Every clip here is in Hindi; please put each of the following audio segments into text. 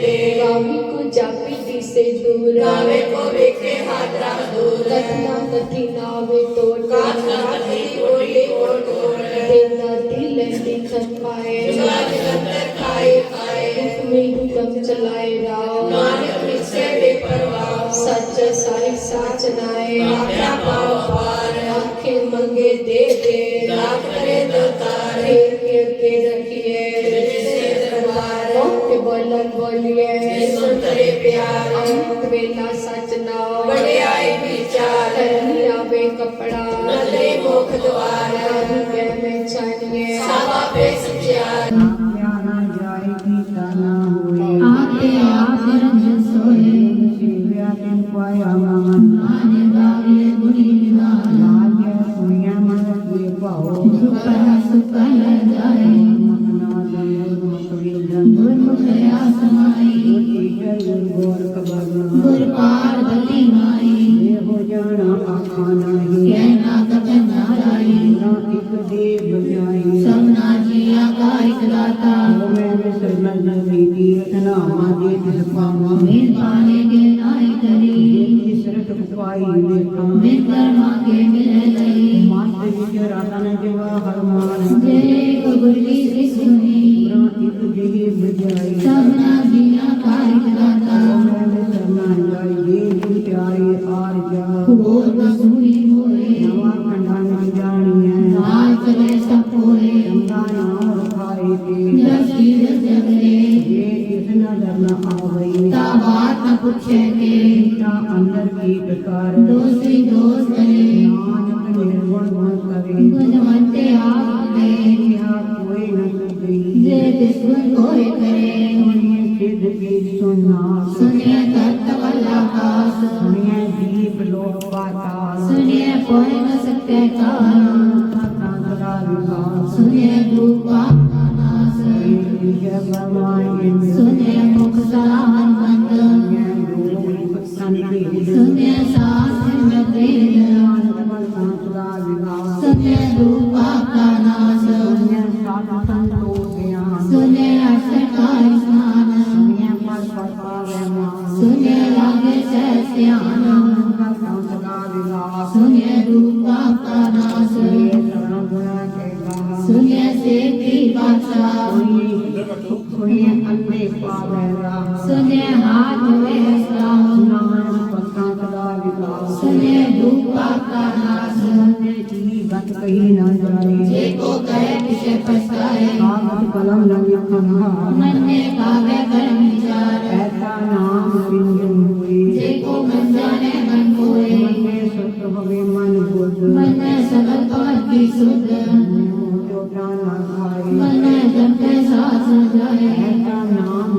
दे स्वामी को जापी दी से दूर। गावे को बेके हादरा दूर। कतना कति नावे तो कतना कति कोली और तोर देना दिल दिखत पाए जुगाद अंदर खाए खाए। में ही गम चलाए राव। नानक निश्चय बेपरवाह। सच साई साच नाए। आया पाव पार। आँखें मंगे दे दे। लाख करे दो तारे। के के रखिए। ਪਿਆਰੇ ਤਵੇਲਾ ਸੱਚ विकर्मा के मिललई माँ देवी के राधा ने देवा हनुमान जय कबुली श्री सुनी ब्रह्मति तुझे विजय। सबना बिना कार्य दाता मैं शरण जाई वेद गीत सुना सुनिए दत्त वल्ला का सुनिए दीप लोक पाता सुनिए कोई न का सुनिए रूपा का नाश। सुनिए ब्रह्मा सुने लागे से स्याना सुने रूपा ताना सुने सुने से की बाचा सुने अन्ने पावे ప్రభవే మనుగోదు మన సమర్పణిసుద మన దంపే సాసజయ నామ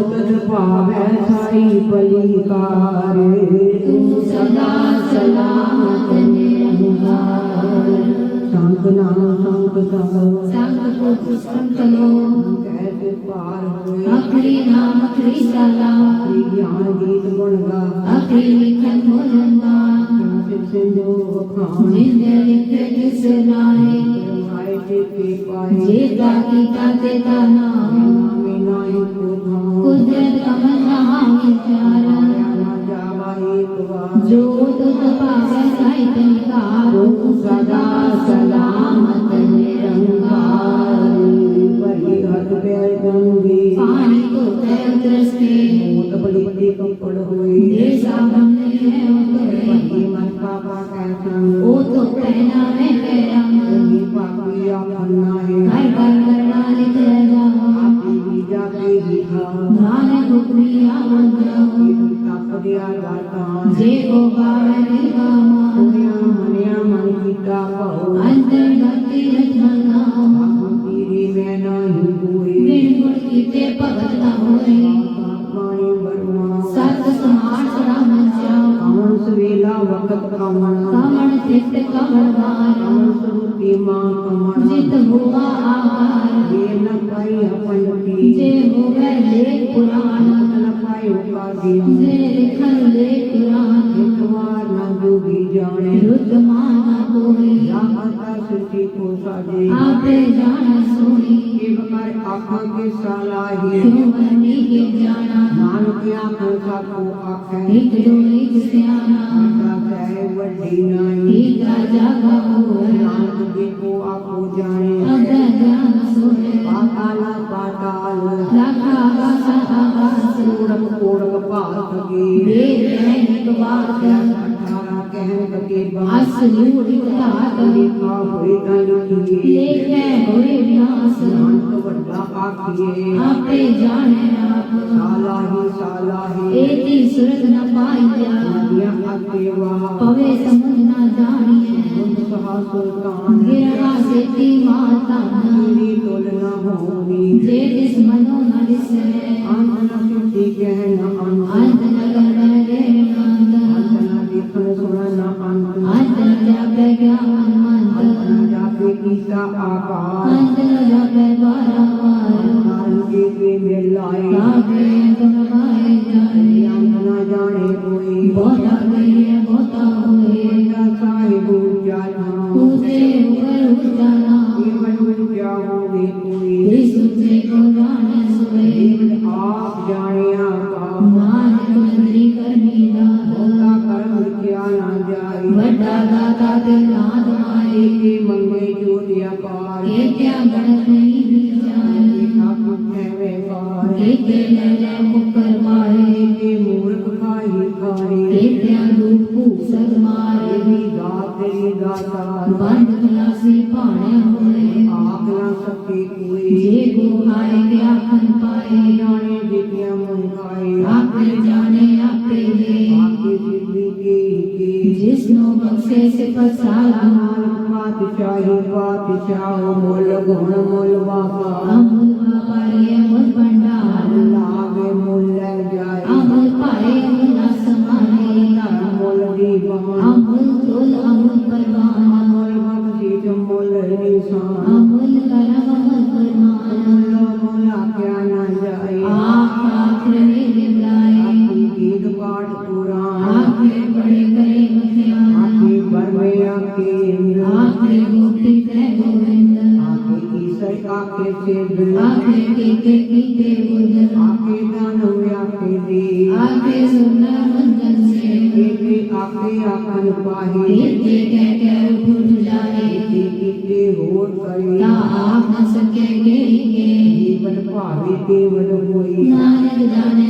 सद पावे साई बलिकार। सदा सलामत निरंकार। संत नाम संत तनो संत को संत नो कैसे पार होए। अखरी नाम अखरी साला अखरी ज्ञान गीत गुण गा। अखरी लिखन गुण गा। सिंधु खान। जिंदे लिखे जिस नाए हाय की ता ता ना नाम। नाई को धाम। विचारा जोत तपा सहित निकारो सदा सदा मोतिया कोका को आखे एक दो एक सियाना कहे वड्डी नाई एक राजा का हो। नाम के को आपो जाने अदगा सोहे पाताला पाताल लाखा वासा आवास कोड़क कोड़क पात के वेद है एक बात ਕਹਿਣ ਕਤੇ ਬਾਸ ਅਸ ਲੂੜੀ ਧਾਤ ਲਿਖਾ ਹੋਏ ਤਾਂ ਲਿਖੀਏ ਲੇਖੇ ਹੋਏ ਵਿਨਾਸ਼ ਨਾਨਕ ਵੱਡਾ ਆਖੀਏ ਆਪੇ ਜਾਣੇ ਆਪ ਸਾਲਾਹੀ ਸਾਲਾਹੀ ਏਤੀ ਸੁਰਤ ਨ ਪਾਈਆ ਨਦੀਆਂ ਆਤੇ ਵਾਹ ਪਵੇ ਸਮਝ ਨਾ ਜਾਣੀਏ ਬੁੱਧ ਸਹਾ ਸੁਲਤਾਨ ਗਿਰਵਾ ਸੇਤੀ ਮਾਤਾ ਮੇਰੀ ਤੁਲਨਾ ਹੋਣੀ ਜੇ ਜਿਸ ਮਨੋ ਨ ਦਿਸੈ ਅੰਤ ਨ ਸਿੱਧੀ ਕਹਿ ਨ ਅੰਤ जाने आते जिसनों बख्शे से फसाला पातशाही पातशाह मोल गुण मोल बाबा अमल बाबा ये अमल भंडार। लावे मोल जाए। अमल पाए मुला समाने। मोल दीवान। अमल तुल अमल परवान। अमल बख्शी जो मोल निशान के आगे गोपी ते गोविंद आगे ईश्वर का के सिद्ध आगे के के की ते गोविंद आगे दानव आगे दे। आगे सुना मंजन से। के आगे आखन पाही के के के उठ जाए। के के के होर करे। ता आप न सके के। जीवन भावे देवन होई। नानक जाने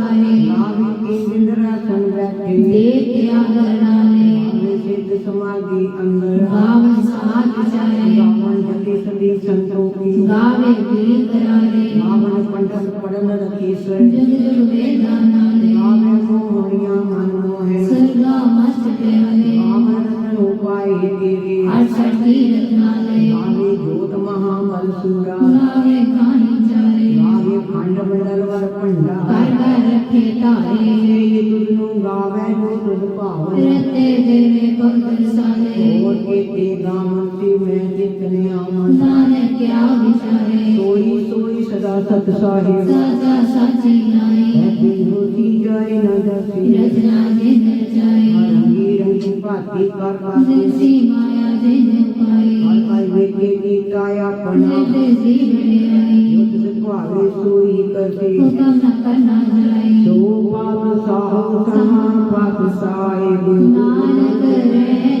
सी माया जे न पाई। माता ये के गीताया पढ़ा। जे सी बड़े आई जो। तुझको आवे सोई करती। हुकम न करना जलाई जो पाप साहु कहा पाप साहिब। नानक रहे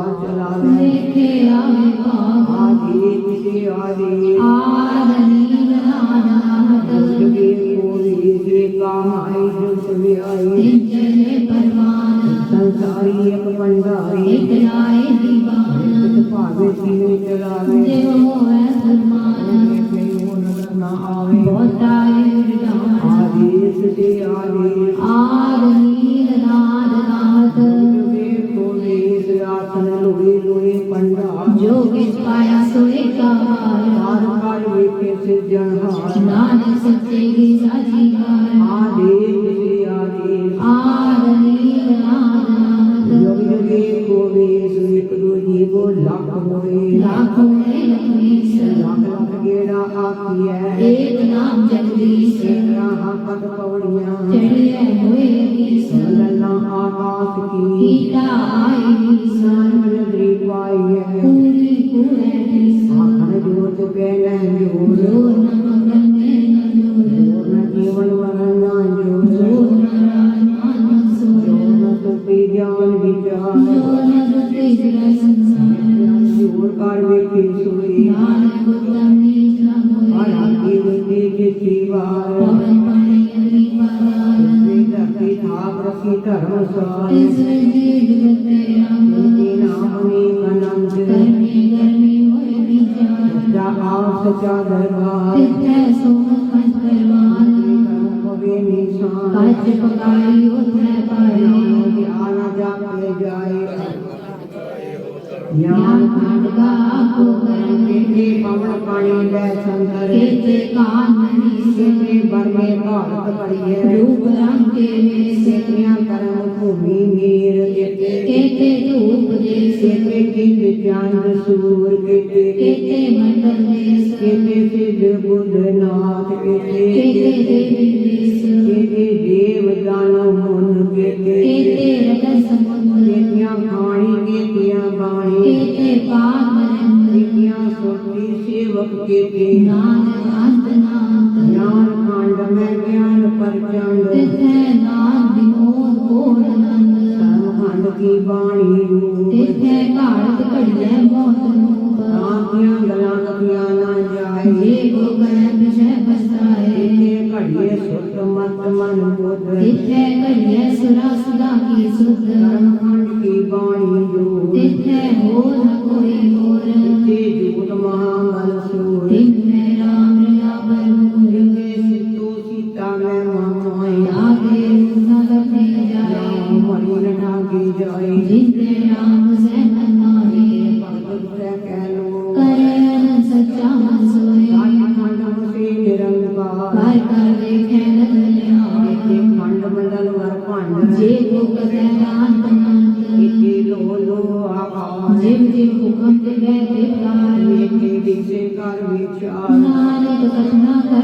অচল আগে আগে जहाँ नारी सचेरी रब मरिए रूप राम के